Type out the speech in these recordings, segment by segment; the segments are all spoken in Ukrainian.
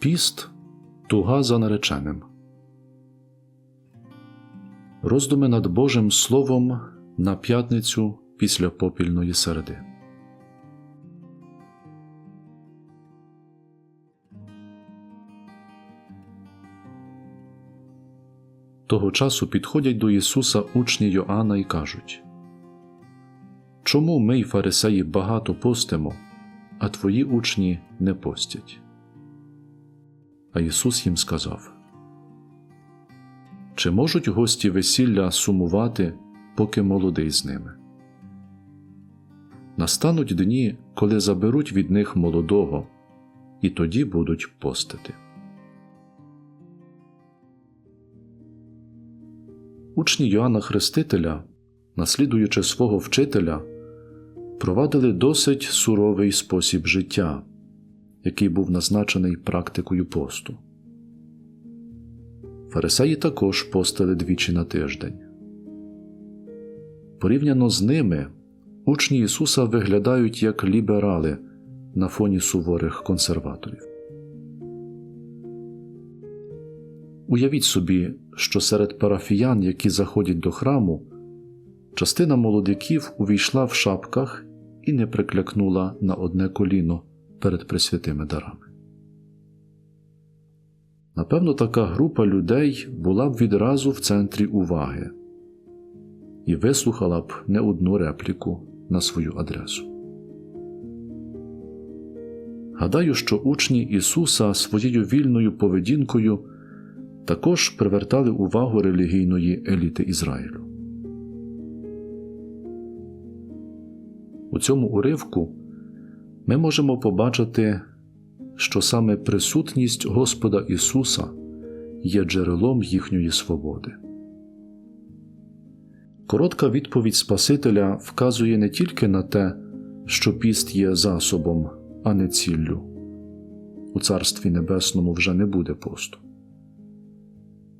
Піст туга за нареченим. Роздуми над Божим Словом на п'ятницю після попільної середи. Того часу підходять до Ісуса учні Йоанна і кажуть Чому ми фарисеї багато постимо, а твої учні не постять? А Ісус їм сказав Чи можуть гості весілля сумувати, поки молодий з ними? Настануть дні, коли заберуть від них молодого, і тоді будуть постити. Учні Йоанна Хрестителя, наслідуючи свого вчителя, провадили досить суровий спосіб життя, який був назначений практикою посту. Фарисеї також постили двічі на тиждень. Порівняно з ними, учні Ісуса виглядають як ліберали на фоні суворих консерваторів. Уявіть собі, що серед парафіян, які заходять до храму, частина молодиків увійшла в шапках і не приклякнула на одне коліно перед присвятими дарами. Напевно, така група людей була б відразу в центрі уваги і вислухала б не одну репліку на свою адресу. Гадаю, що учні Ісуса своєю вільною поведінкою також привертали увагу релігійної еліти Ізраїлю. У цьому уривку ми можемо побачити, що саме присутність Господа Ісуса є джерелом їхньої свободи. Коротка відповідь Спасителя вказує не тільки на те, що піст є засобом, а не ціллю. У Царстві Небесному вже не буде посту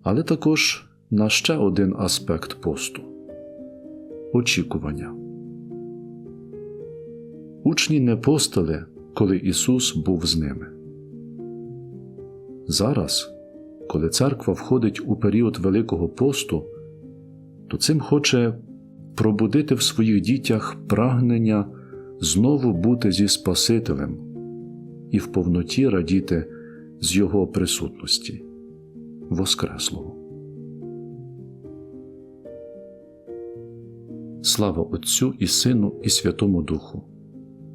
але також на ще один аспект посту очікування. Учні не постали, коли Ісус був з ними. Зараз, коли церква входить у період Великого посту, то цим хоче пробудити в своїх дітях прагнення знову бути зі Спасителем і в повноті радіти з Його присутності. Воскреслого. Слава Отцю і Сину, і Святому Духу,